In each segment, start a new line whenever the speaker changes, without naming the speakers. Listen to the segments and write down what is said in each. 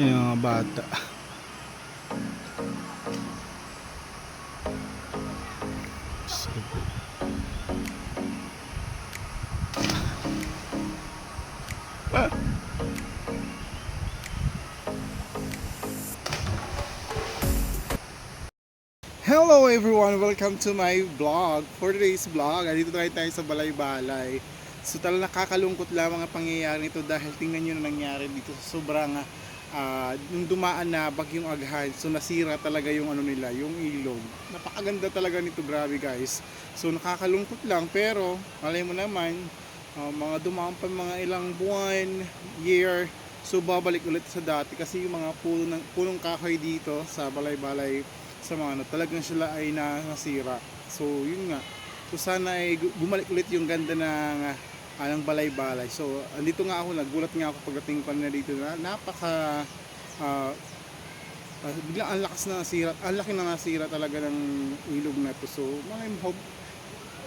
Yung mga bata. Hello everyone! Welcome to my vlog. For today's vlog, andito tayo tayo sa Balay-Balay. So talagang nakakalungkot lang mga pangyayari nito dahil tingnan nyo na nangyari dito sobrang ah, yung dumaan na bagyong aghan. So nasira talaga yung ano nila, yung ilog. Napakaganda talaga nito, grabe guys. So nakakalungkot lang pero malay mo naman, ah, mga dumaan pa mga ilang buwan, year, so babalik ulit sa dati kasi yung mga puno ng, punong kahoy dito sa Balay-Balay sa mga ano, talagang sila ay na- nasira. So, yun nga. So, sana ay bumalik ulit yung ganda ng, ah, ng balay-balay. So, andito nga ako, nagulat nga ako pagdating ko na dito na napaka ah, ah, biglang ang lakas na nasira, ang laki na nasira talaga ng ilog na to. So, mga hope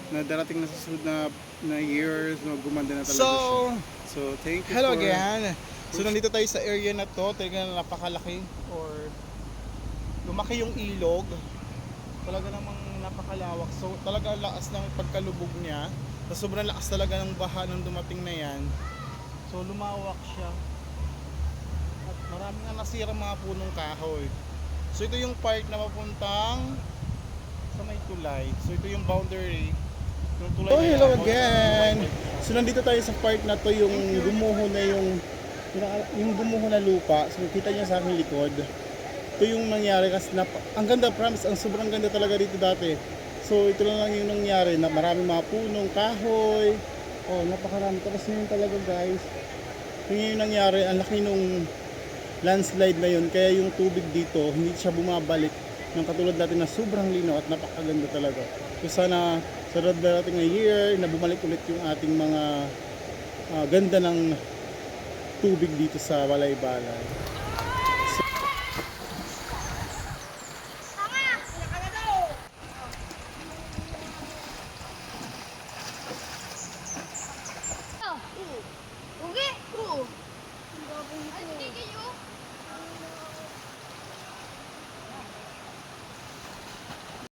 na darating na sa susunod na, na years, na gumanda na talaga
So,
siya. So, thank you
hello
for-
again. So nandito tayo sa area na to, talagang napakalaki or lumaki yung ilog. Talaga namang napakalawak. So talaga ang lakas ng pagkalubog niya. So, sobrang lakas talaga ng baha nung dumating na yan. So lumawak siya. At marami na nasira mga punong kahoy. So ito yung part na papuntang sa may tulay. So ito yung boundary. Yung tulay
Oh, hello
yan.
again! So, nandito tayo sa part na to, yung gumuho na yung yung, gumuho na lupa. So, kita niyo sa aking likod. Ito yung nangyari kasi na, ang ganda, promise, ang sobrang ganda talaga dito dati. So, ito lang lang yung nangyari na marami mga punong, kahoy. Oh, napakarami. Tapos ngayon talaga, guys. Yung yung nangyari, ang laki nung landslide na yun. Kaya yung tubig dito, hindi siya bumabalik ng katulad natin na sobrang linaw at napakaganda talaga. So sana sa darating na year na bumalik ulit yung ating mga ah, ganda ng tubig dito sa Balay-Balay.